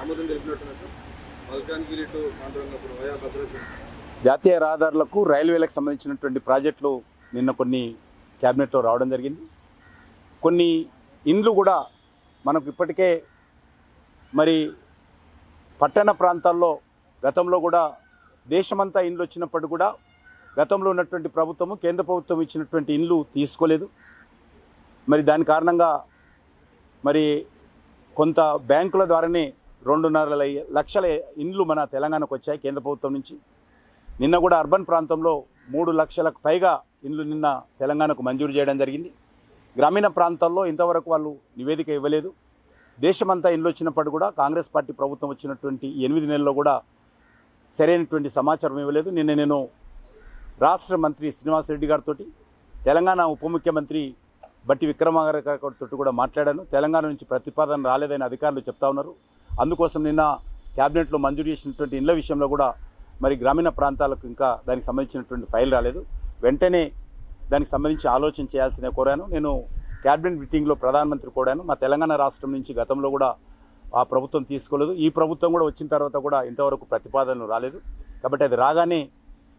ఆమోదం తెలిపినట్టున్నా sir. Malkangiri to Pandurangapuram via Bhadrachalam. జాతీయ రహదారులకు రైల్వేలకు సంబంధించినటువంటి ప్రాజెక్టులు నిన్న కొన్ని క్యాబినెట్లో రావడం జరిగింది. కొన్ని ఇండ్లు కూడా మనకు ఇప్పటికే మరి పట్టణ ప్రాంతాల్లో గతంలో కూడా దేశమంతా ఇండ్లు వచ్చినప్పుడు కూడా గతంలో ఉన్నటువంటి ప్రభుత్వము కేంద్ర ప్రభుత్వం ఇచ్చినటువంటి ఇండ్లు తీసుకోలేదు. మరి దాని కారణంగా మరి కొంత బ్యాంకుల ద్వారానే రెండున్నర లక్షల ఇండ్లు మన తెలంగాణకు వచ్చాయి కేంద్ర ప్రభుత్వం నుంచి. నిన్న కూడా అర్బన్ ప్రాంతంలో మూడు లక్షలకు పైగా ఇండ్లు నిన్న తెలంగాణకు మంజూరు చేయడం జరిగింది. గ్రామీణ ప్రాంతాల్లో ఇంతవరకు వాళ్ళు నివేదిక ఇవ్వలేదు. దేశమంతా ఇండ్లు వచ్చినప్పుడు కూడా కాంగ్రెస్ పార్టీ ప్రభుత్వం వచ్చినటువంటి ఎనిమిది నెలల్లో కూడా సరైనటువంటి సమాచారం ఇవ్వలేదు. నిన్న నేను రాష్ట్ర మంత్రి శ్రీనివాసరెడ్డి గారితో తెలంగాణ ఉప ముఖ్యమంత్రి బట్టి విక్రమార్కతో కూడా మాట్లాడాను. తెలంగాణ నుంచి ప్రతిపాదన రాలేదని అధికారులు చెప్తా ఉన్నారు. అందుకోసం నిన్న క్యాబినెట్లో మంజూరు చేసినటువంటి ఇళ్ళ విషయంలో కూడా మరి గ్రామీణ ప్రాంతాలకు ఇంకా దానికి సంబంధించినటువంటి ఫైల్ రాలేదు. వెంటనే దానికి సంబంధించి ఆలోచన చేయాల్సిన కోరాను. నేను క్యాబినెట్ మీటింగ్లో ప్రధానమంత్రి కోరాను మా తెలంగాణ రాష్ట్రం నుంచి గతంలో కూడా ఆ ప్రభుత్వం తీసుకోలేదు. ఈ ప్రభుత్వం కూడా వచ్చిన తర్వాత కూడా ఇంతవరకు ప్రతిపాదనలు రాలేదు. కాబట్టి అది రాగానే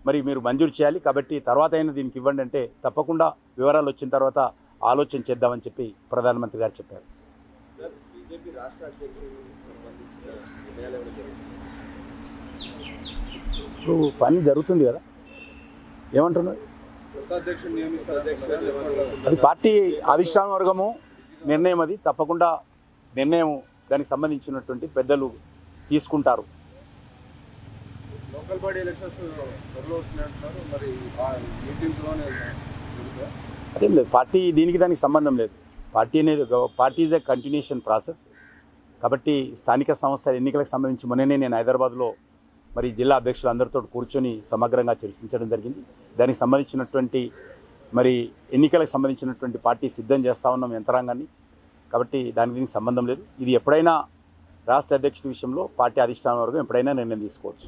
మరి మీరు మంజూరు చేయాలి. కాబట్టి తర్వాత అయినా దీనికి ఇవ్వండి అంటే తప్పకుండా వివరాలు వచ్చిన తర్వాత ఆలోచన చేద్దామని చెప్పి ప్రధానమంత్రి గారు చెప్పారు. ఇప్పుడు పని జరుగుతుంది కదా. ఏమంటున్నారు? అది పార్టీ అధిష్టాన వర్గము నిర్ణయం అది. తప్పకుండా నిర్ణయం దానికి సంబంధించినటువంటి పెద్దలు తీసుకుంటారు. లోకల్ బాడీ ఎలక్షన్స్ త్వరలో మరి ఆ మీటింగ్లోనే జరుగుతాయా? అదేం లేదు పార్టీ దీనికి దానికి సంబంధం లేదు. పార్టీ అనేది party is a continuation process కాబట్టి స్థానిక సంస్థల ఎన్నికలకు సంబంధించి మొన్ననే నేను హైదరాబాద్లో మరి జిల్లా అధ్యక్షులు అందరితో కూర్చొని సమగ్రంగా చర్చించడం జరిగింది. దానికి సంబంధించినటువంటి మరి ఎన్నికలకు సంబంధించినటువంటి పార్టీ సిద్ధం చేస్తూ ఉన్నాం యంత్రాంగాన్ని. కాబట్టి దానికి దీనికి సంబంధం లేదు. ఇది ఎప్పుడైనా రాష్ట్ర అధ్యక్షుడి విషయంలో పార్టీ అధిష్టానం వర్గం ఎప్పుడైనా నిర్ణయం తీసుకోవచ్చు.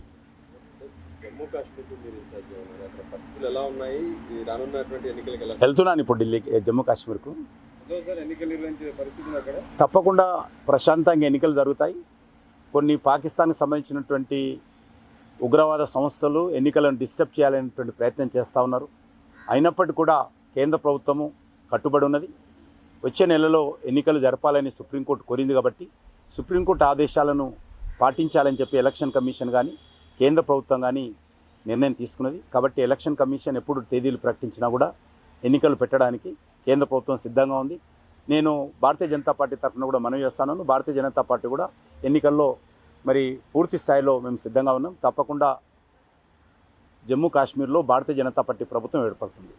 జమ్మూ కాశ్మీర్కు మీరు ఇన్ఛార్జ్ ఉన్నారు అక్కడ పరిస్థితులు ఎలా ఉన్నాయి? రానున్నటువంటి ఎన్నికలకు ఎలా వెళ్తున్నాను ఇప్పుడు ఢిల్లీకి జమ్మూ కాశ్మీర్కు. తప్పకుండా ప్రశాంతంగా ఎన్నికలు జరుగుతాయి. కొన్ని పాకిస్తాన్కి సంబంధించినటువంటి ఉగ్రవాద సంస్థలు ఎన్నికలను డిస్టర్బ్ చేయాలనేటువంటి ప్రయత్నం చేస్తూ ఉన్నారు. అయినప్పటికీ కూడా కేంద్ర ప్రభుత్వము కట్టుబడి ఉన్నది. వచ్చే నెలలో ఎన్నికలు జరపాలని సుప్రీంకోర్టు కోరింది కాబట్టి సుప్రీంకోర్టు ఆదేశాలను పాటించాలని చెప్పి ఎలక్షన్ కమిషన్ కానీ కేంద్ర ప్రభుత్వం కానీ నిర్ణయం తీసుకున్నది. కాబట్టి ఎలక్షన్ కమిషన్ ఎప్పుడు తేదీలు ప్రకటించినా కూడా ఎన్నికలు పెట్టడానికి కేంద్ర ప్రభుత్వం సిద్ధంగా ఉంది. నేను భారతీయ జనతా పార్టీ తరఫున కూడా మనవి చేస్తాను భారతీయ జనతా పార్టీ కూడా ఎన్నికల్లో మరి పూర్తి స్థాయిలో మేము సిద్ధంగా ఉన్నాం. తప్పకుండా జమ్మూ కాశ్మీర్లో భారతీయ జనతా పార్టీ ప్రభుత్వం ఏర్పడుతుంది.